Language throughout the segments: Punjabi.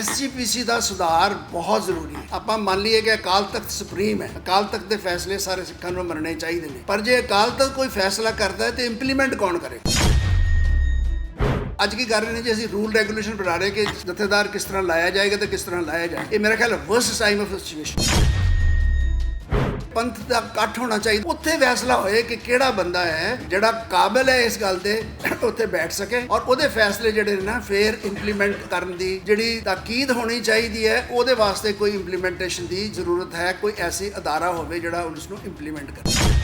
ਐਸਜੀਪੀਸੀ ਦਾ ਸੁਧਾਰ ਬਹੁਤ ਜ਼ਰੂਰੀ ਹੈ। ਆਪਾਂ ਮੰਨ ਲਈਏ ਕਿ ਅਕਾਲ ਤਖਤ ਸੁਪਰੀਮ ਹੈ। ਅਕਾਲ ਤਖਤ ਦੇ ਫੈਸਲੇ ਸਾਰੇ ਸਿੱਖਾਂ ਨੂੰ ਮੰਨਣੇ ਚਾਹੀਦੇ ਨੇ। ਪਰ ਜੇ ਅਕਾਲ ਤਖਤ ਕੋਈ ਫੈਸਲਾ ਕਰਦਾ ਹੈ, ਤੇ ਇੰਪਲੀਮੈਂਟ ਕੌਣ ਕਰੇ? ਅੱਜ ਕੀ ਕਰ ਰਹੇ ਨੇ ਜੀ? ਅਸੀਂ ਰੂਲ ਰੈਗੂਲੇਸ਼ਨ ਬਣਾ ਰਹੇ ਕਿ ਜਥੇਦਾਰ ਕਿਸ ਤਰ੍ਹਾਂ ਲਾਇਆ ਜਾਏਗਾ ਤੇ ਕਿਸ ਤਰ੍ਹਾਂ ਲਾਇਆ ਜਾਏ ਇਹ ਮੇਰਾ ਖਿਆਲ ਵਰਸਟ ਟਾਈਮ ਆਫ ਸਿਚੁਏਸ਼ਨ ਪੰਥ ਦਾ ਇਕੱਠ ਹੋਣਾ ਚਾਹੀਦਾ। ਉੱਥੇ ਫੈਸਲਾ ਹੋਏ ਕਿ ਕਿਹੜਾ ਬੰਦਾ ਹੈ ਜਿਹੜਾ ਕਾਬਿਲ ਹੈ ਇਸ ਗੱਲ ਦੇ ਉੱਥੇ ਬੈਠ ਸਕੇ ਔਰ ਉਹਦੇ ਫੈਸਲੇ ਜਿਹੜੇ ਨੇ ਨਾ ਫੇਰ ਇੰਪਲੀਮੈਂਟ ਕਰਨ ਦੀ ਜਿਹੜੀ ਤਾਕੀਦ ਹੋਣੀ ਚਾਹੀਦੀ ਹੈ, ਉਹਦੇ ਵਾਸਤੇ ਕੋਈ ਇੰਪਲੀਮੈਂਟੇਸ਼ਨ ਦੀ ਜ਼ਰੂਰਤ ਹੈ, ਕੋਈ ਐਸੀ ਅਦਾਰਾ ਹੋਵੇ ਜਿਹੜਾ ਉਸ ਨੂੰ ਇੰਪਲੀਮੈਂਟ ਕਰੇ।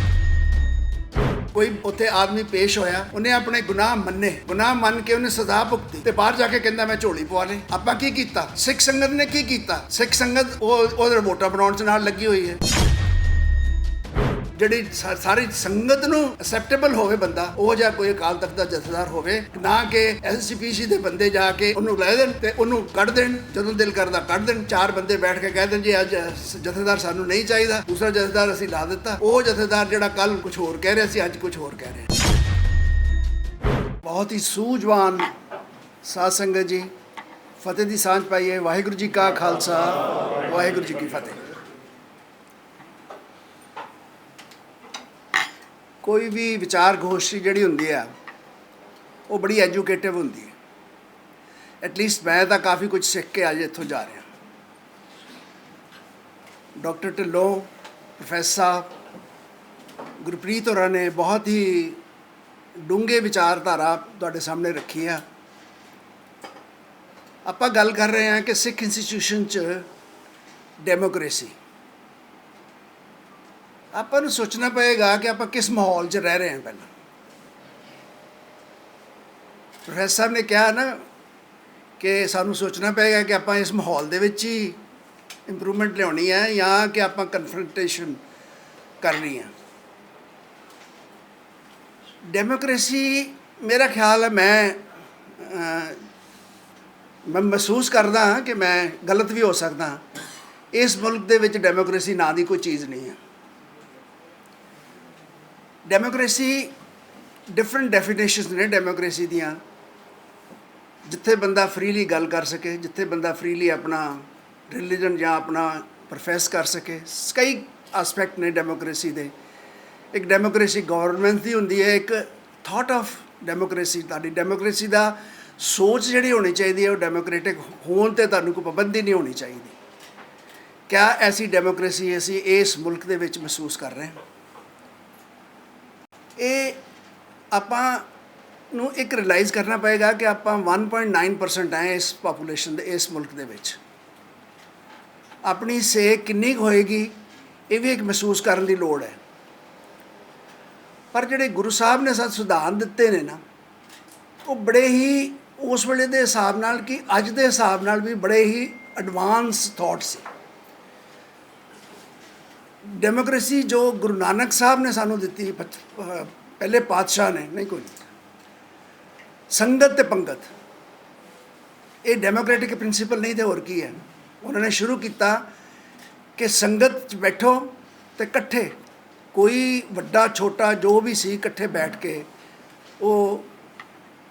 ਕੋਈ ਉੱਥੇ ਆਦਮੀ ਪੇਸ਼ ਹੋਇਆ, ਉਹਨੇ ਆਪਣੇ ਗੁਨਾਹ ਮੰਨੇ, ਗੁਨਾਹ ਮੰਨ ਕੇ ਉਹਨੇ ਸਜ਼ਾ ਭੁਗਤੀ ਤੇ ਬਾਹਰ ਜਾ ਕੇ ਕਹਿੰਦਾ, ਮੈਂ ਝੋਲੀ ਪਵਾ ਲਈ। ਆਪਾਂ ਕੀ ਕੀਤਾ? ਸਿੱਖ ਸੰਗਤ ਨੇ ਕੀ ਕੀਤਾ? ਸਿੱਖ ਸੰਗਤ ਉਹ ਉਹਦੇ ਵੋਟਾਂ ਬਣਾਉਣ ਚ ਨਾਲ ਲੱਗੀ ਹੋਈ ਹੈ। ਜਿਹੜੀ ਸਾ- ਸਾਰੀ ਸੰਗਤ ਨੂੰ ਅਸੈਪਟੇਬਲ ਹੋਵੇ ਬੰਦਾ, ਉਹ ਜਿਹਾ ਕੋਈ ਅਕਾਲ ਤਖਤ ਦਾ ਜਥੇਦਾਰ ਹੋਵੇ, ਨਾ ਕਿ ਐਸਜੀਪੀਸੀ ਦੇ ਬੰਦੇ ਜਾ ਕੇ ਉਹਨੂੰ ਲੈ ਦੇਣ ਤੇ ਉਹਨੂੰ ਕੱਢ ਦੇਣ, ਜਦੋਂ ਦਿਲ ਕਰਦਾ ਕੱਢ ਦੇਣ, ਚਾਰ ਬੰਦੇ ਬੈਠ ਕੇ ਕਹਿ ਦੇਣ ਜੀ ਅੱਜ ਜਥੇਦਾਰ ਸਾਨੂੰ ਨਹੀਂ ਚਾਹੀਦਾ, ਦੂਸਰਾ ਜਥੇਦਾਰ ਅਸੀਂ ਲਾ ਦਿੱਤਾ। ਉਹ ਜਥੇਦਾਰ ਜਿਹੜਾ ਕੱਲ ਕੁਝ ਹੋਰ ਕਹਿ ਰਿਹਾ ਸੀ, ਅੱਜ ਕੁਝ ਹੋਰ ਕਹਿ ਰਿਹਾ। ਬਹੁਤ ਹੀ ਸੂਝਵਾਨ ਸਾਧ ਸੰਗਤ ਜੀ, ਫਤਿਹ ਦੀ ਸਾਂਝ ਪਾਈਏ। ਵਾਹਿਗੁਰੂ ਜੀ ਕਾ ਖਾਲਸਾ, ਵਾਹਿਗੁਰੂ ਜੀ ਕੀ ਫਤਿਹ। ਕੋਈ ਵੀ ਵਿਚਾਰ ਗੋਸ਼ਟੀ ਜਿਹੜੀ ਹੁੰਦੀ ਆ, ਉਹ ਬੜੀ ਐਜੂਕੇਟਿਵ ਹੁੰਦੀ ਹੈ। ਐਟਲੀਸਟ ਮੈਂ ਤਾਂ ਕਾਫੀ ਕੁਝ ਸਿੱਖ ਕੇ ਅੱਜ ਇੱਥੋਂ ਜਾ ਰਿਹਾ। ਡਾਕਟਰ ਢਿੱਲੋਂ ਪ੍ਰੋਫੈਸਰ ਸਾਹਿਬ ਗੁਰਪ੍ਰੀਤ ਹੋਰਾਂ ਨੇ ਬਹੁਤ ਹੀ ਡੂੰਘੇ ਵਿਚਾਰਧਾਰਾ ਤੁਹਾਡੇ ਸਾਹਮਣੇ ਰੱਖੀ ਆ ਆਪਾਂ ਗੱਲ ਕਰ ਰਹੇ ਹਾਂ ਕਿ ਸਿੱਖ ਇੰਸਟੀਟਿਊਸ਼ਨ 'ਚ ਡੈਮੋਕ੍ਰੇਸੀ ਆਪਾਂ ਨੂੰ ਸੋਚਣਾ ਪਏਗਾ ਕਿ ਆਪਾਂ ਕਿਸ ਮਾਹੌਲ 'ਚ ਰਹਿ ਰਹੇ ਹਾਂ ਪਹਿਲਾਂ। ਪ੍ਰੋਫੈਸਰ ਸਾਹਿਬ ਨੇ ਕਿਹਾ ਨਾ ਕਿ ਸਾਨੂੰ ਸੋਚਣਾ ਪਏਗਾ ਕਿ ਆਪਾਂ ਇਸ ਮਾਹੌਲ ਦੇ ਵਿੱਚ ਹੀ ਇੰਪਰੂਵਮੈਂਟ ਲਿਆਉਣੀ ਹੈ ਜਾਂ ਕਿ ਆਪਾਂ ਕਨਫਰੰਟੇਸ਼ਨ ਕਰਨੀ ਹੈ। ਡੈਮੋਕ੍ਰੇਸੀ ਮੇਰਾ ਖਿਆਲ ਹੈ ਮੈਂ ਮੈਂ ਮਹਿਸੂਸ ਕਰਦਾ ਹਾਂ ਕਿ ਮੈਂ ਗਲਤ ਵੀ ਹੋ ਸਕਦਾ ਇਸ ਮੁਲਕ ਦੇ ਵਿੱਚ ਡੈਮੋਕ੍ਰੇਸੀ ਨਾਂ ਦੀ ਕੋਈ ਚੀਜ਼ ਨਹੀਂ ਹੈ। ਡੈਮੋਕ੍ਰੇਸੀ ਡਿਫਰੈਂਟ ਡੈਫੀਨੇਸ਼ਨਸ ਨੇ ਡੈਮੋਕ੍ਰੇਸੀ ਦੀਆਂ। ਜਿੱਥੇ ਬੰਦਾ ਫ੍ਰੀਲੀ ਗੱਲ ਕਰ ਸਕੇ, ਜਿੱਥੇ ਬੰਦਾ ਫ੍ਰੀਲੀ ਆਪਣਾ ਰਿਲੀਜਨ ਜਾਂ ਆਪਣਾ ਪ੍ਰੋਫੈਸ ਕਰ ਸਕੇ, ਕਈ ਐਸਪੈਕਟ ਨੇ ਡੈਮੋਕ੍ਰੇਸੀ ਦੇ। ਇੱਕ ਡੈਮੋਕ੍ਰੇਸੀ ਗਵਰਨਮੈਂਟ ਦੀ ਹੁੰਦੀ ਹੈ, ਇੱਕ ਥਾਟ ਆਫ ਡੈਮੋਕ੍ਰੇਸੀ ਤੁਹਾਡੀ ਡੈਮੋਕ੍ਰੇਸੀ ਦਾ ਸੋਚ ਜਿਹੜੀ ਹੋਣੀ ਚਾਹੀਦੀ ਹੈ, ਉਹ ਡੈਮੋਕ੍ਰੈਟਿਕ ਹੋਣ ਤੇ ਤੁਹਾਨੂੰ ਕੋਈ ਪਾਬੰਦੀ ਨਹੀਂ ਹੋਣੀ ਚਾਹੀਦੀ। ਕਿਆ ਐਸੀ ਡੈਮੋਕ੍ਰੇਸੀ ਅਸੀਂ ਇਸ ਮੁਲਕ ਦੇ ਵਿੱਚ ਮਹਿਸੂਸ ਕਰ ਰਹੇ ਹਾਂ? ਇਹ ਆਪਾਂ ਨੂੰ ਇੱਕ ਰਿਅਲਾਈਜ਼ ਕਰਨਾ ਪਏਗਾ ਕਿ ਆਪਾਂ 1.9% ਹੈ ਇਸ ਪੋਪੂਲੇਸ਼ਨ ਦੇ, ਇਸ ਮੁਲਕ ਦੇ ਵਿੱਚ। ਆਪਣੀ ਸੇ ਕਿੰਨੀ ਕੁ ਹੋਏਗੀ, ਇਹ ਵੀ ਇੱਕ ਮਹਿਸੂਸ ਕਰਨ ਦੀ ਲੋੜ ਹੈ। ਪਰ ਜਿਹੜੇ ਗੁਰੂ ਸਾਹਿਬ ਨੇ ਸਾਨੂੰ ਸਿਧਾਂਤ ਦਿੱਤੇ ਨੇ ਨਾ, ਉਹ ਬੜੇ ਹੀ ਉਸ ਵੇਲੇ ਦੇ ਹਿਸਾਬ ਨਾਲ ਕਿ ਅੱਜ ਦੇ ਹਿਸਾਬ ਨਾਲ ਵੀ ਬੜੇ ਹੀ ਐਡਵਾਂਸ ਥਾਟ ਸੀ। ਡੈਮੋਕ੍ਰੇਸੀ ਜੋ ਗੁਰੂ ਨਾਨਕ ਸਾਹਿਬ ਨੇ ਸਾਨੂੰ ਦਿੱਤੀ ਪਹਿਲੇ ਪਾਤਸ਼ਾਹ ਨੇ, ਨਹੀਂ ਕੋਈ ਸੰਗਤ ਤੇ ਪੰਗਤ। ਇਹ ਡੈਮੋਕ੍ਰੈਟਿਕ ਪ੍ਰਿੰਸੀਪਲ ਨਹੀਂ ਤੇ ਹੋਰ ਕੀ ਹੈ? ਉਹਨਾਂ ਨੇ ਸ਼ੁਰੂ ਕੀਤਾ ਕਿ ਸੰਗਤ 'ਚ ਬੈਠੋ ਤੇ ਇਕੱਠੇ। ਕੋਈ ਵੱਡਾ, ਛੋਟਾ ਜੋ ਵੀ ਸੀ, ਇਕੱਠੇ ਬੈਠ ਕੇ ਉਹ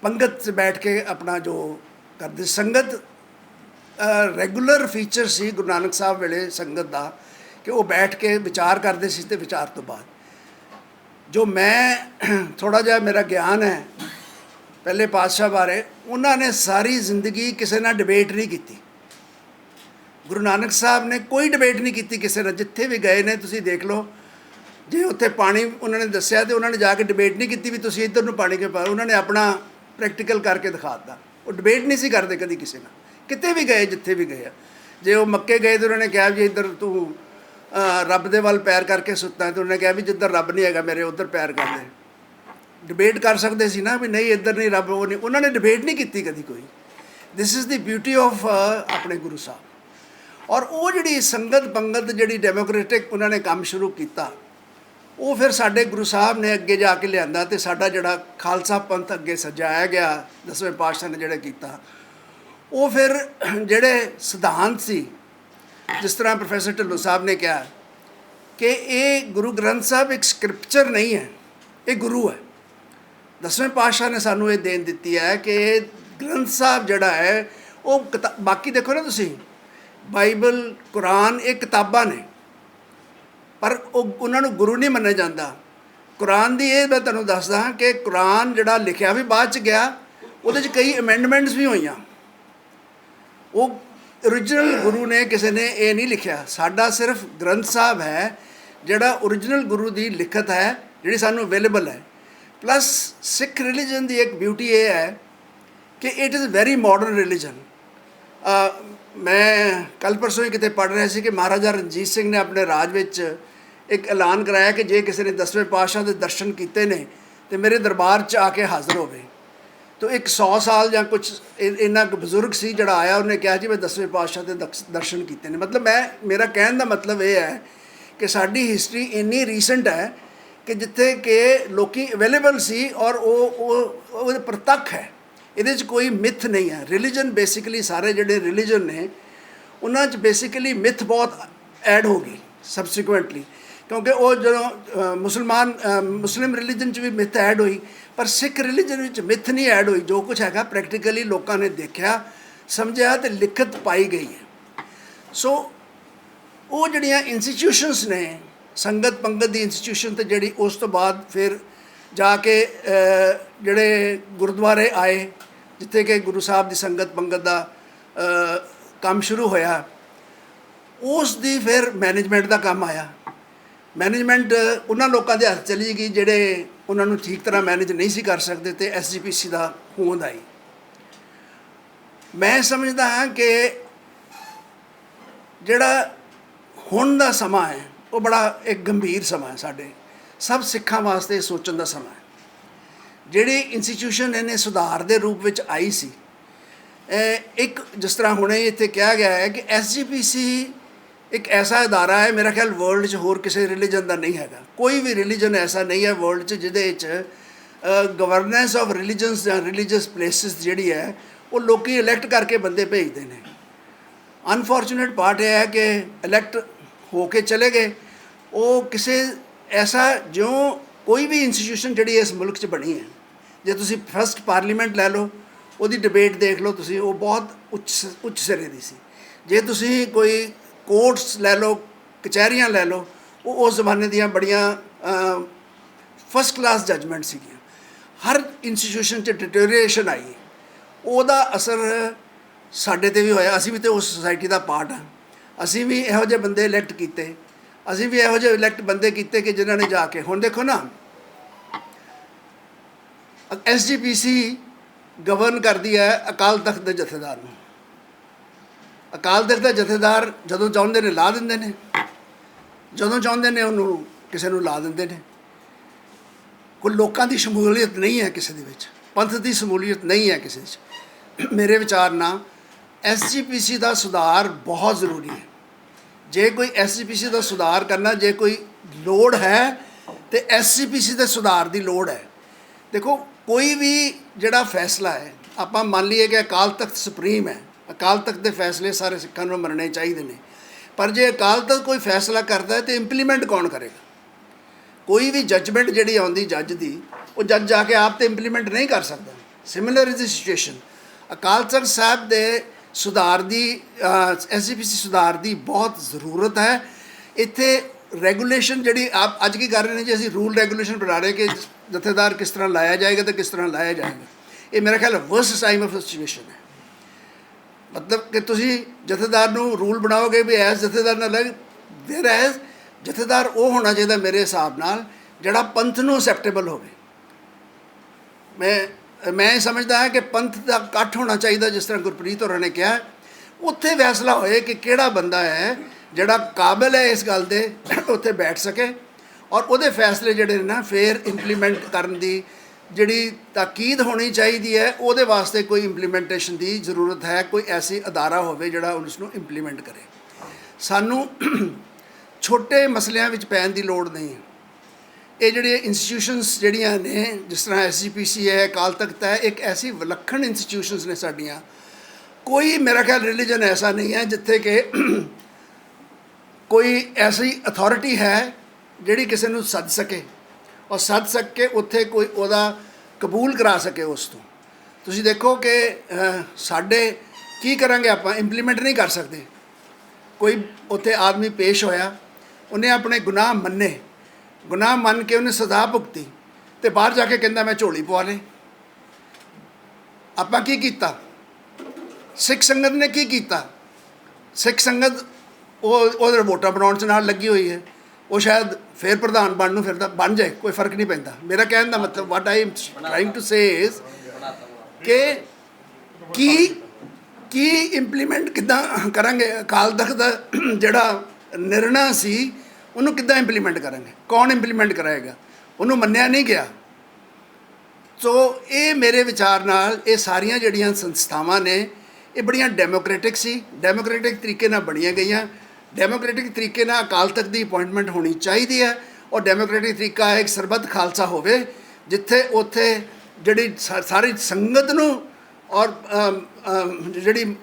ਪੰਗਤ 'ਚ ਬੈਠ ਕੇ ਆਪਣਾ ਜੋ ਕਰਦੇ ਸੰਗਤ ਰੈਗੂਲਰ ਫੀਚਰ ਸੀ ਗੁਰੂ ਨਾਨਕ ਸਾਹਿਬ ਵੇਲੇ ਸੰਗਤ ਦਾ। ਕਿ ਉਹ ਬੈਠ ਕੇ ਵਿਚਾਰ ਕਰਦੇ ਸੀ ਤੇ ਵਿਚਾਰ ਤੋਂ ਬਾਅਦ। ਜੋ ਮੈਂ ਥੋੜਾ ਜਿਹਾ ਮੇਰਾ ਗਿਆਨ ਹੈ ਪਹਿਲੇ ਪਾਤਸ਼ਾਹ ਬਾਰੇ, ਉਹਨਾਂ ਨੇ ਸਾਰੀ ਜ਼ਿੰਦਗੀ ਕਿਸੇ ਨਾਲ ਡਿਬੇਟ ਨਹੀਂ ਕੀਤੀ। ਗੁਰੂ ਨਾਨਕ ਸਾਹਿਬ ਨੇ ਕੋਈ ਡਿਬੇਟ ਨਹੀਂ ਕੀਤੀ ਕਿਸੇ ਨਾਲ। ਜਿੱਥੇ ਵੀ ਗਏ ਨੇ, ਤੁਸੀਂ ਦੇਖ ਲਓ, ਜੇ ਉੱਥੇ ਪਾਣੀ ਉਹਨਾਂ ਨੇ ਦੱਸਿਆ ਤੇ ਉਹਨਾਂ ਨੇ ਜਾ ਕੇ ਡਿਬੇਟ ਨਹੀਂ ਕੀਤੀ ਵੀ ਤੁਸੀਂ ਇੱਧਰ ਨੂੰ ਪਾਣੀ ਕਿਉਂ ਪਾਓ ਉਹਨਾਂ ਨੇ ਆਪਣਾ ਪ੍ਰੈਕਟੀਕਲ ਕਰਕੇ ਦਿਖਾ ਦਿੱਤਾ ਉਹ ਡਿਬੇਟ ਨਹੀਂ ਸੀ ਕਰਦੇ ਕਦੀ ਕਿਸੇ ਨਾਲ। ਕਿਤੇ ਵੀ ਗਏ, ਜਿੱਥੇ ਵੀ ਗਏ ਆ। ਜੇ ਉਹ ਮੱਕੇ ਗਏ ਤੇ ਉਹਨਾਂ ਨੇ ਕਿਹਾ ਵੀ ਇੱਧਰ ਤੂੰ ਰੱਬ ਦੇ ਵੱਲ ਪੈਰ ਕਰਕੇ ਸੁੱਤਾ ਹੈ ਤੇ ਉਹਨਾਂ ਨੇ ਕਿਹਾ ਵੀ ਜਿੱਧਰ ਰੱਬ ਨਹੀਂ ਹੈਗਾ ਮੇਰੇ, ਉੱਧਰ ਪੈਰ ਕਰ ਦੇ ਡਿਬੇਟ ਕਰ ਸਕਦੇ ਸੀ ਨਾ ਵੀ ਨਹੀਂ, ਇੱਧਰ ਨਹੀਂ ਰੱਬ, ਉਹ ਨਹੀਂ, ਉਹਨਾਂ ਨੇ ਡਿਬੇਟ ਨਹੀਂ ਕੀਤੀ ਕਦੀ ਕੋਈ। This is the beauty of ਆਪਣੇ ਗੁਰੂ ਸਾਹਿਬ। ਔਰ ਉਹ ਜਿਹੜੀ ਸੰਗਤ ਪੰਗਤ ਜਿਹੜੀ ਡੈਮੋਕ੍ਰੈਟਿਕ ਉਹਨਾਂ ਨੇ ਕੰਮ ਸ਼ੁਰੂ ਕੀਤਾ, ਉਹ ਫਿਰ ਸਾਡੇ ਗੁਰੂ ਸਾਹਿਬ ਨੇ ਅੱਗੇ ਜਾ ਕੇ ਲਿਆਂਦਾ ਤੇ ਸਾਡਾ ਜਿਹੜਾ ਖਾਲਸਾ ਪੰਥ ਅੱਗੇ ਸਜਾਇਆ ਗਿਆ, ਦਸਵੇਂ ਪਾਤਸ਼ਾਹ ਨੇ ਜਿਹੜਾ ਕੀਤਾ। ਉਹ ਫਿਰ ਜਿਹੜੇ ਸਿਧਾਂਤ ਸੀ ਜਿਸ ਤਰ੍ਹਾਂ ਪ੍ਰੋਫੈਸਰ ਢਿੱਲੋਂ ਸਾਹਿਬ ਨੇ ਕਿਹਾ ਕਿ ਇਹ ਗੁਰੂ ਗ੍ਰੰਥ ਸਾਹਿਬ ਇੱਕ ਸਕ੍ਰਿਪਚਰ ਨਹੀਂ ਹੈ, ਇਹ ਗੁਰੂ ਹੈ। ਦਸਵੇਂ ਪਾਤਸ਼ਾਹ ਨੇ ਸਾਨੂੰ ਇਹ ਦੇਣ ਦਿੱਤੀ ਹੈ ਕਿ ਇਹ ਗ੍ਰੰਥ ਸਾਹਿਬ ਜਿਹੜਾ ਹੈ, ਉਹ ਕਿਤਾ- ਬਾਕੀ ਦੇਖੋ ਨਾ ਤੁਸੀਂ, ਬਾਈਬਲ, ਕੁਰਾਨ, ਇਹ ਕਿਤਾਬਾਂ ਨੇ। ਪਰ ਉਹ, ਉਹਨਾਂ ਨੂੰ ਗੁਰੂ ਨਹੀਂ ਮੰਨਿਆ ਜਾਂਦਾ। ਕੁਰਾਨ ਦੀ ਇਹ ਮੈਂ ਤੁਹਾਨੂੰ ਦੱਸਦਾ ਹਾਂ ਕਿ ਕੁਰਾਨ ਜਿਹੜਾ ਲਿਖਿਆ ਵੀ ਬਾਅਦ ਚ ਗਿਆ, ਉਹਦੇ ਚ ਕਈ ਅਮੈਂਡਮੈਂਟਸ ਵੀ ਹੋਈਆਂ। ਉਹ origignal ਗੁਰੂ ਨੇ ਕਿਸੇ ਨੇ ਇਹ ਨਹੀਂ ਲਿਖਿਆ। ਸਾਡਾ ਸਿਰਫ ਗ੍ਰੰਥ ਸਾਹਿਬ ਹੈ, ਜਿਹੜਾ origignal ਗੁਰੂ ਦੀ ਲਿਖਤ ਹੈ, ਜਿਹੜੀ ਸਾਨੂੰ ਅਵੇਲੇਬਲ ਹੈ। ਪਲੱਸ ਸਿੱਖ ਰਿਲੀਜਨ ਦੀ ਇੱਕ ਬਿਊਟੀ ਇਹ ਹੈ ਕਿ it is very modern religion ਮੈਂ ਕੱਲ ਪਰਸੋਂ ਹੀ ਕਿਤੇ ਪੜ੍ਹ ਰਿਹਾ ਸੀ ਕਿ ਮਹਾਰਾਜਾ ਰਣਜੀਤ ਸਿੰਘ ਨੇ ਆਪਣੇ ਰਾਜ ਵਿੱਚ ਇੱਕ ਐਲਾਨ ਕਰਾਇਆ ਕਿ ਜੇ ਕਿਸੇ ਨੇ ਦਸਵੇਂ ਪਾਤਸ਼ਾਹ ਦੇ ਦਰਸ਼ਨ ਕੀਤੇ ਨੇ, ਤੇ ਮੇਰੇ ਦਰਬਾਰ 'ਚ ਆ ਕੇ ਹਾਜ਼ਰ ਹੋਵੇ। ਤੋ ਇੱਕ 100 ਸਾਲ ਜਾਂ ਕੁਝ ਇੰਨਾ ਕੁ ਬਜ਼ੁਰਗ ਸੀ ਜਿਹੜਾ ਆਇਆ, ਉਹਨੇ ਕਿਹਾ ਜੀ ਮੈਂ ਦਸਵੇਂ ਪਾਤਸ਼ਾਹ ਦੇ ਦਕਸ- ਦਰਸ਼ਨ ਕੀਤੇ ਨੇ। ਮਤਲਬ ਮੈਂ, ਮੇਰਾ ਕਹਿਣ ਦਾ ਮਤਲਬ ਇਹ ਹੈ ਕਿ ਸਾਡੀ ਹਿਸਟਰੀ ਇੰਨੀ ਰੀਸੈਂਟ ਹੈ ਕਿ ਜਿੱਥੇ ਕਿ ਲੋਕੀ ਅਵੇਲੇਬਲ ਸੀ ਔਰ ਉਹ ਉਹ ਉਹ ਪ੍ਰਤੱਖ ਹੈ। ਇਹਦੇ 'ਚ ਕੋਈ ਮਿਥ ਨਹੀਂ ਹੈ। ਰਿਲੀਜਨ ਬੇਸਿਕਲੀ ਸਾਰੇ ਜਿਹੜੇ ਰਿਲੀਜਨ ਨੇ, ਉਹਨਾਂ 'ਚ ਬੇਸਿਕਲੀ ਮਿਥ ਬਹੁਤ ਐਡ ਹੋ ਗਈ ਸਬਸੀਕੁਐਂਟਲੀ ਕਿਉਂਕਿ ਉਹ ਜਦੋਂ ਮੁਸਲਮਾਨ ਮੁਸਲਿਮ ਰਿਲੀਜਨ 'ਚ ਵੀ ਮਿਥ ਐਡ ਹੋਈ। ਪਰ ਸਿੱਖ ਰਿਲੀਜਨ ਵਿੱਚ ਮਿੱਥ ਨਹੀਂ ਐਡ ਹੋਈ, ਜੋ ਕੁਝ ਹੈਗਾ ਪ੍ਰੈਕਟੀਕਲੀ ਲੋਕਾਂ ਨੇ ਦੇਖਿਆ, ਸਮਝਿਆ ਤੇ ਲਿਖਤ ਪਾਈ ਗਈ ਹੈ। ਸੋ ਉਹ ਜਿਹੜੀਆਂ ਇੰਸਟੀਟਿਊਸ਼ਨਸ ਨੇ, ਸੰਗਤ ਪੰਗਤ ਦੀ ਇੰਸਟੀਟਿਊਸ਼ਨ ਤੇ ਜਿਹੜੀ ਉਸ ਤੋਂ ਬਾਅਦ ਫਿਰ ਜਾ ਕੇ ਜਿਹੜੇ ਗੁਰਦੁਆਰੇ ਆਏ, ਜਿੱਥੇ ਕਿ ਗੁਰੂ ਸਾਹਿਬ ਦੀ ਸੰਗਤ ਪੰਗਤ ਦਾ ਕੰਮ ਸ਼ੁਰੂ ਹੋਇਆ, ਉਸ ਦੀ ਫਿਰ ਮੈਨੇਜਮੈਂਟ ਦਾ ਕੰਮ ਆਇਆ। ਮੈਨੇਜਮੈਂਟ, ਉਹਨਾਂ ਲੋਕਾਂ ਦੇ ਹੱਥ ਚਲੀ ਗਈ ਜਿਹੜੇ ਉਹਨਾਂ ਨੂੰ ਠੀਕ ਤਰ੍ਹਾਂ ਮੈਨੇਜ ਨਹੀਂ ਸੀ ਕਰ ਸਕਦੇ ਤੇ ਐਸਜੀਪੀਸੀ ਦਾ ਹੋਂਦ ਆਈ। ਮੈਂ ਸਮਝਦਾ ਹਾਂ ਕਿ ਜਿਹੜਾ ਹੁਣ ਦਾ ਸਮਾਂ ਹੈ, ਉਹ ਬੜਾ ਇੱਕ ਗੰਭੀਰ ਸਮਾਂ ਹੈ ਸਾਡੇ। ਸਭ ਸਿੱਖਾਂ ਵਾਸਤੇ ਸੋਚਣ ਦਾ ਸਮਾਂ ਹੈ। ਜਿਹੜੀ ਇੰਸਟੀਟਿਊਸ਼ਨ ਇਹਨੇ ਸੁਧਾਰ ਦੇ ਰੂਪ ਵਿੱਚ ਆਈ ਸੀ ਇੱਕ ਜਿਸ ਤਰ੍ਹਾਂ ਹੁਣੇ ਇੱਥੇ ਕਿਹਾ ਗਿਆ ਹੈ ਕਿ ਐਸਜੀਪੀਸੀ ਇੱਕ ਐਸਾ ਅਦਾਰਾ ਹੈ, ਮੇਰਾ ਖਿਆਲ ਵਰਲਡ 'ਚ ਹੋਰ ਕਿਸੇ ਰਿਲੀਜਨ ਦਾ ਨਹੀਂ ਹੈਗਾ। ਕੋਈ ਵੀ ਰਿਲੀਜਨ ਐਸਾ ਨਹੀਂ ਹੈ ਵਰਲਡ 'ਚ ਜਿਹਦੇ 'ਚ ਗਵਰਨੈਂਸ ਆਫ ਰਿਲੀਜਨਸ ਜਾਂ ਰਿਲੀਜੀਅਸ ਪਲੇਸਿਸ ਜਿਹੜੀ ਹੈ, ਉਹ ਲੋਕੀ ਇਲੈਕਟ ਕਰਕੇ ਬੰਦੇ ਭੇਜਦੇ ਨੇ। ਅਨਫੋਰਚੂਨੇਟ ਪਾਰਟ ਇਹ ਹੈ ਕਿ ਇਲੈਕਟ ਹੋ ਕੇ ਚਲੇ ਗਏ। ਉਹ ਕਿਸੇ ਐਸਾ, ਜਿਉਂ ਕੋਈ ਵੀ ਇੰਸਟੀਟਿਊਸ਼ਨ ਜਿਹੜੀ ਇਸ ਮੁਲਕ 'ਚ ਬਣੀ ਹੈ, ਜੇ ਤੁਸੀਂ ਫਸਟ ਪਾਰਲੀਮੈਂਟ ਲੈ ਲਓ, ਉਹਦੀ ਡਿਬੇਟ ਦੇਖ ਲਓ ਤੁਸੀਂ, ਉਹ ਬਹੁਤ ਉੱਚ ਉੱਚ ਸਿਰੇ ਦੀ ਸੀ। ਜੇ ਤੁਸੀਂ ਕੋਈ ਕੋਰਟਸ ਲੈ ਲਓ, ਕਚਹਿਰੀਆਂ ਲੈ ਲਓ, ਉਹ ਉਸ ਜ਼ਮਾਨੇ ਦੀਆਂ ਬੜੀਆਂ ਫਸਟ ਕਲਾਸ ਜੱਜਮੈਂਟ ਸੀਗੀਆਂ। ਹਰ ਇੰਸਟੀਟਿਊਸ਼ਨ 'ਚ ਡਿਟੋਰੀਏਸ਼ਨ ਆਈ। ਉਹਦਾ ਅਸਰ ਸਾਡੇ ਤੇ ਵੀ ਹੋਇਆ। ਅਸੀਂ ਵੀ ਤੇ ਉਸ ਸੁਸਾਇਟੀ ਦਾ ਪਾਰਟ ਹਾਂ। ਅਸੀਂ ਵੀ ਇਹੋ ਜਿਹੇ ਬੰਦੇ ਇਲੈਕਟ ਕੀਤੇ। ਅਸੀਂ ਵੀ ਇਹੋ ਜਿਹੇ ਇਲੈਕਟ ਬੰਦੇ ਕੀਤੇ ਕਿ ਜਿਨ੍ਹਾਂ ਨੇ ਜਾ ਕੇ, ਹੁਣ ਦੇਖੋ ਨਾ ਐਸਜੀਪੀਸੀ ਗਵਰਨ ਕਰਦੀ ਹੈ ਅਕਾਲ ਤਖਤ ਦੇ ਜਥੇਦਾਰ ਨੂੰ। ਅਕਾਲ ਤਖਤ ਦਾ ਜਥੇਦਾਰ ਜਦੋਂ ਚਾਹੁੰਦੇ ਨੇ ਲਾ ਦਿੰਦੇ ਨੇ, ਜਦੋਂ ਚਾਹੁੰਦੇ ਨੇ ਉਹਨੂੰ ਕਿਸੇ ਨੂੰ ਲਾ ਦਿੰਦੇ ਨੇ। ਕੋਈ ਲੋਕਾਂ ਦੀ ਸ਼ਮੂਲੀਅਤ ਨਹੀਂ ਹੈ ਕਿਸੇ ਦੇ ਵਿੱਚ, ਪੰਥ ਦੀ ਸ਼ਮੂਲੀਅਤ ਨਹੀਂ ਹੈ ਕਿਸੇ ਵਿੱਚ। ਮੇਰੇ ਵਿਚਾਰ ਨਾਲ ਐਸਜੀਪੀਸੀ ਦਾ ਸੁਧਾਰ ਬਹੁਤ ਜ਼ਰੂਰੀ ਹੈ। ਜੇ ਕੋਈ ਐਸਜੀਪੀਸੀ ਦਾ ਸੁਧਾਰ ਕਰਨਾ, ਜੇ ਕੋਈ ਲੋੜ ਹੈ, ਤੇ ਐਸਜੀਪੀਸੀ ਦੇ ਸੁਧਾਰ ਦੀ ਲੋੜ ਹੈ। ਦੇਖੋ, ਕੋਈ ਵੀ ਜਿਹੜਾ ਫੈਸਲਾ ਹੈ, ਆਪਾਂ ਮੰਨ ਲਈਏ ਕਿ ਅਕਾਲ ਤਖਤ ਸੁਪਰੀਮ ਹੈ ਅਕਾਲ ਤਖਤ ਦੇ ਫੈਸਲੇ ਸਾਰੇ ਸਿੱਖਾਂ ਨੂੰ ਮੰਨਣੇ ਚਾਹੀਦੇ ਨੇ। ਪਰ ਜੇ ਅਕਾਲ ਤਖਤ ਕੋਈ ਫੈਸਲਾ ਕਰਦਾ ਹੈ, ਤੇ ਇੰਪਲੀਮੈਂਟ ਕੌਣ ਕਰੇਗਾ? ਕੋਈ ਵੀ ਜੱਜਮੈਂਟ ਜਿਹੜੀ ਆਉਂਦੀ ਜੱਜ ਦੀ, ਉਹ ਜੱਜ ਜਾ ਕੇ ਆਪ ਤੇ ਇੰਪਲੀਮੈਂਟ ਨਹੀਂ ਕਰ ਸਕਦਾ। Similar is the situation Akal Takht Sahib ਦੇ ਸੁਧਾਰ ਦੀ ਐਸਜੀਪੀਸੀ ਸੁਧਾਰ ਦੀ ਬਹੁਤ ਜ਼ਰੂਰਤ ਹੈ। ਇੱਥੇ ਰੈਗੂਲੇਸ਼ਨ ਜਿਹੜੀ ਆਪ, ਅੱਜ ਕੀ ਕਰ ਰਹੇ ਨੇ ਜੀ? ਅਸੀਂ ਰੂਲ ਰੈਗੂਲੇਸ਼ਨ ਬਣਾ ਰਹੇ ਕਿ ਜਥੇਦਾਰ ਕਿਸ ਤਰ੍ਹਾਂ ਲਾਇਆ ਜਾਏਗਾ ਤੇ ਕਿਸ ਤਰ੍ਹਾਂ ਲਾਇਆ ਜਾਏਗਾ। ਇਹ ਮੇਰਾ ਖਿਆਲ ਵਰਸਟ ਟਾਈਮ ਆਫ ਸਿਚੁਏਸ਼ਨ ਹੈ। ਮਤਲਬ ਕਿ ਤੁਸੀਂ ਜਥੇਦਾਰ ਨੂੰ ਰੂਲ ਬਣਾਓਗੇ ਵੀ ਐਸ ਜਥੇਦਾਰ ਨਾਲ ਲੱਗ ਦੇਰ ਐਸ ਜਥੇਦਾਰ ਉਹ ਹੋਣਾ ਚਾਹੀਦਾ ਮੇਰੇ ਹਿਸਾਬ ਨਾਲ, ਜਿਹੜਾ ਪੰਥ ਨੂੰ ਅਸੈਪਟੇਬਲ ਹੋਵੇ। ਮੈਂ ਮੈਂ ਇਹ ਸਮਝਦਾ ਹਾਂ ਕਿ ਪੰਥ ਦਾ ਇਕੱਠ ਹੋਣਾ ਚਾਹੀਦਾ, ਜਿਸ ਤਰ੍ਹਾਂ ਗੁਰਪ੍ਰੀਤ ਹੋਰਾਂ ਨੇ ਕਿਹਾ, ਉੱਥੇ ਫੈਸਲਾ ਹੋਏ ਕਿ ਕਿਹੜਾ ਬੰਦਾ ਹੈ ਜਿਹੜਾ ਕਾਬਿਲ ਹੈ ਇਸ ਗੱਲ ਦੇ, ਉੱਥੇ ਬੈਠ ਸਕੇ। ਔਰ ਉਹਦੇ ਫੈਸਲੇ ਜਿਹੜੇ ਨੇ ਨਾ, ਫੇਰ ਇੰਪਲੀਮੈਂਟ ਕਰਨ ਦੀ ਜਿਹੜੀ ਤਾਕੀਦ ਹੋਣੀ ਚਾਹੀਦੀ ਹੈ, ਉਹਦੇ ਵਾਸਤੇ ਕੋਈ ਇੰਪਲੀਮੈਂਟੇਸ਼ਨ ਦੀ ਜ਼ਰੂਰਤ ਹੈ, ਕੋਈ ਐਸੀ ਅਦਾਰਾ ਹੋਵੇ ਜਿਹੜਾ ਉਸ ਨੂੰ ਇੰਪਲੀਮੈਂਟ ਕਰੇ। ਸਾਨੂੰ ਛੋਟੇ ਮਸਲਿਆਂ ਵਿੱਚ ਪੈਣ ਦੀ ਲੋੜ ਨਹੀਂ ਹੈ। ਇਹ ਜਿਹੜੀਆਂ ਇੰਸਟੀਟਿਊਸ਼ਨਸ ਜਿਹੜੀਆਂ ਨੇ, ਜਿਸ ਤਰ੍ਹਾਂ ਐਸਜੀਪੀਸੀ ਹੈ, ਅਕਾਲ ਤਖਤ ਹੈ, ਇੱਕ ਐਸੀ ਵਿਲੱਖਣ ਇੰਸਟੀਟਿਊਸ਼ਨਸ ਨੇ ਸਾਡੀਆਂ। ਕੋਈ ਮੇਰਾ ਖਿਆਲ ਰਿਲੀਜਨ ਐਸਾ ਨਹੀਂ ਹੈ ਜਿੱਥੇ ਕਿ ਕੋਈ ਐਸੀ ਅਥਾਰਟੀ ਹੈ ਜਿਹੜੀ ਕਿਸੇ ਨੂੰ ਸੱਦ ਸਕੇ। ਔਰ ਸੱਦ ਸਕੇ ਉੱਥੇ ਕੋਈ ਉਹਦਾ ਕਬੂਲ ਕਰਾ ਸਕੇ ਉਸ ਤੋਂ। ਤੁਸੀਂ ਦੇਖੋ ਕਿ ਸਾਡੇ ਕੀ ਕਰਾਂਗੇ ਆਪਾਂ? ਇੰਪਲੀਮੈਂਟ ਨਹੀਂ ਕਰ ਸਕਦੇ। ਕੋਈ ਉੱਥੇ ਆਦਮੀ ਪੇਸ਼ ਹੋਇਆ, ਉਹਨੇ ਆਪਣੇ ਗੁਨਾਹ ਮੰਨੇ। ਗੁਨਾਹ ਮੰਨ ਕੇ ਉਹਨੇ ਸਜ਼ਾ ਭੁਗਤੀ ਤੇ ਬਾਹਰ ਜਾ ਕੇ ਕਹਿੰਦਾ, ਮੈਂ ਝੋਲੀ ਪਵਾ ਲਈ ਆਪਾਂ ਕੀ ਕੀਤਾ? ਸਿੱਖ ਸੰਗਤ ਨੇ ਕੀ ਕੀਤਾ? ਸਿੱਖ ਸੰਗਤ ਉਹ ਉਹਦੇ ਵੋਟਾਂ ਬਣਾਉਣ ਚ ਨਾਲ ਲੱਗੀ ਹੋਈ ਹੈ। ਉਹ ਸ਼ਾਇਦ ਫੇਰ ਪ੍ਰਧਾਨ ਬਣ ਨੂੰ ਫਿਰਦਾ ਬਣ ਜਾਏ, ਕੋਈ ਫ਼ਰਕ ਨਹੀਂ ਪੈਂਦਾ। ਮੇਰਾ ਕਹਿਣ ਦਾ ਮਤਲਬ what I am trying to say is ਕਿ ਕੀ ਕੀ ਇੰਪਲੀਮੈਂਟ ਕਿੱਦਾਂ ਕਰਾਂਗੇ, ਅਕਾਲ ਤਖਤ ਦਾ ਜਿਹੜਾ ਨਿਰਣਾ ਸੀ, ਉਹਨੂੰ ਕਿੱਦਾਂ ਇੰਪਲੀਮੈਂਟ ਕਰਾਂਗੇ? ਕੌਣ ਇੰਪਲੀਮੈਂਟ ਕਰਾਏਗਾ? ਉਹਨੂੰ ਮੰਨਿਆ ਨਹੀਂ ਗਿਆ। ਸੋ ਇਹ ਮੇਰੇ ਵਿਚਾਰ ਨਾਲ ਇਹ ਸਾਰੀਆਂ ਜਿਹੜੀਆਂ ਸੰਸਥਾਵਾਂ ਨੇ, ਇਹ ਬੜੀਆਂ ਡੈਮੋਕ੍ਰੈਟਿਕ ਸੀ। ਡੈਮੋਕ੍ਰੈਟਿਕ ਤਰੀਕੇ ਨਾਲ ਬਣੀਆਂ ਗਈਆਂ। ਡੈਮੋਕ੍ਰੈਟਿਕ ਤਰੀਕੇ ਨਾਲ ਅਕਾਲ ਤਖਤ ਦੀ ਅਪਾਇੰਟਮੈਂਟ ਹੋਣੀ ਚਾਹੀਦੀ ਹੈ ਔਰ ਡੈਮੋਕ੍ਰੈਟਿਕ ਤਰੀਕਾ ਹੈ ਇੱਕ ਸਰਬੱਤ ਖਾਲਸਾ ਹੋਵੇ, ਜਿੱਥੇ ਉੱਥੇ ਜਿਹੜੀ ਸਾ- ਸਾਰੀ ਸੰਗਤ ਨੂੰ ਔਰ ਜਿਹੜੀ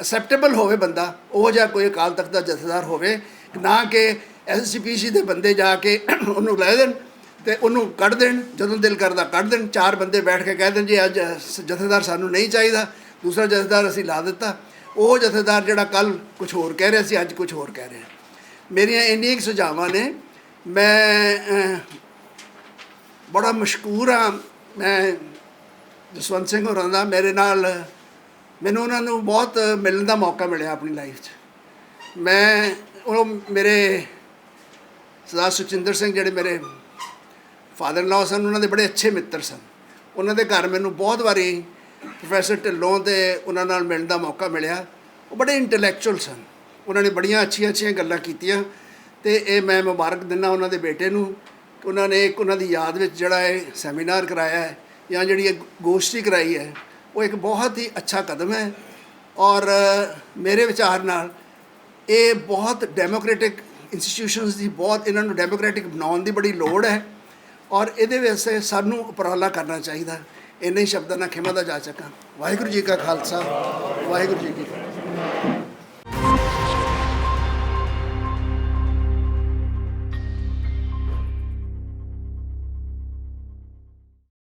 ਅਸੈਪਟੇਬਲ ਹੋਵੇ ਬੰਦਾ, ਉਹ ਜਿਹਾ ਕੋਈ ਅਕਾਲ ਤਖਤ ਦਾ ਜਥੇਦਾਰ ਹੋਵੇ, ਨਾ ਕਿ ਐਸਜੀਪੀਸੀ ਦੇ ਬੰਦੇ ਜਾ ਕੇ ਉਹਨੂੰ ਲੈ ਦੇਣ ਤੇ ਉਹਨੂੰ ਕੱਢ ਦੇਣ, ਜਦੋਂ ਦਿਲ ਕਰਦਾ ਕੱਢ ਦੇਣ, ਚਾਰ ਬੰਦੇ ਬੈਠ ਕੇ ਕਹਿ ਦੇਣ ਜੀ, ਅੱਜ ਜਥੇਦਾਰ ਸਾਨੂੰ ਨਹੀਂ ਚਾਹੀਦਾ, ਦੂਸਰਾ ਜਥੇਦਾਰ ਅਸੀਂ ਲਾ ਦਿੱਤਾ। ਉਹ ਜਥੇਦਾਰ ਜਿਹੜਾ ਕੱਲ ਕੁਝ ਹੋਰ ਕਹਿ ਰਿਹਾ ਸੀ, ਅੱਜ ਕੁਝ ਹੋਰ ਕਹਿ ਰਿਹਾ। ਮੇਰੀਆਂ ਇੰਨੀਆਂ ਕੁ ਸੁਝਾਵਾਂ ਨੇ। ਮੈਂ ਬੜਾ ਮਸ਼ਕੂਰ ਹਾਂ। ਮੈਂ ਜਸਵੰਤ ਸਿੰਘ ਹੋਰਾਂ ਦਾ, ਮੇਰੇ ਨਾਲ ਮੈਨੂੰ ਉਹਨਾਂ ਨੂੰ ਬਹੁਤ ਮਿਲਣ ਦਾ ਮੌਕਾ ਮਿਲਿਆ ਆਪਣੀ ਲਾਈਫ 'ਚ। ਮੈਂ, ਉਹ ਮੇਰੇ ਸਰਦਾਰ ਸੁਚਿੰਦਰ ਸਿੰਘ ਜਿਹੜੇ ਮੇਰੇ ਫਾਦਰ ਇਨ ਸਨ, ਉਹਨਾਂ ਦੇ ਬੜੇ ਅੱਛੇ ਮਿੱਤਰ ਸਨ। ਉਹਨਾਂ ਦੇ ਘਰ ਮੈਨੂੰ ਬਹੁਤ ਵਾਰੀ ਪ੍ਰੋਫੈਸਰ ਢਿੱਲੋਂ ਦੇ ਉਹਨਾਂ ਨਾਲ ਮਿਲਣ ਦਾ ਮੌਕਾ ਮਿਲਿਆ। ਉਹ ਬੜੇ ਇੰਟੈਲੈਕਚੁਅਲ ਸਨ। ਉਹਨਾਂ ਨੇ ਬੜੀਆਂ ਅੱਛੀਆਂ ਅੱਛੀਆਂ ਗੱਲਾਂ ਕੀਤੀਆਂ ਤੇ ਇਹ ਮੈਂ ਮੁਬਾਰਕ ਦਿੰਦਾ ਉਹਨਾਂ ਦੇ ਬੇਟੇ ਨੂੰ। ਉਹਨਾਂ ਨੇ ਇੱਕ ਉਹਨਾਂ ਦੀ ਯਾਦ ਵਿੱਚ ਜਿਹੜਾ ਇਹ ਸੈਮੀਨਾਰ ਕਰਾਇਆ ਹੈ ਜਾਂ ਜਿਹੜੀ ਇਹ ਗੋਸ਼ਟੀ ਕਰਾਈ ਹੈ, ਉਹ ਇੱਕ ਬਹੁਤ ਹੀ ਅੱਛਾ ਕਦਮ ਹੈ ਔਰ ਮੇਰੇ ਵਿਚਾਰ ਨਾਲ ਇਹ ਬਹੁਤ ਡੈਮੋਕ੍ਰੈਟਿਕ ਇੰਸਟੀਟਿਊਸ਼ਨਸ ਦੀ ਬਹੁਤ ਇਹਨਾਂ ਨੂੰ ਡੈਮੋਕ੍ਰੈਟਿਕ ਬਣਾਉਣ ਦੀ ਬੜੀ ਲੋੜ ਹੈ ਔਰ ਇਹਦੇ ਵਾਸਤੇ ਸਾਨੂੰ ਉਪਰਾਲਾ ਕਰਨਾ ਚਾਹੀਦਾ। ਇੰਨੇ ਹੀ ਸ਼ਬਦਾਂ ਨਾਲ ਖਿਮਾ ਦਾ ਜਾ ਸਕਾਂ ਵਾਹਿਗੁਰੂ ਜੀ ਕਾ ਖਾਲਸਾ, ਵਾਹਿਗੁਰੂ ਜੀ ਕੀ ਫਤਿਹ।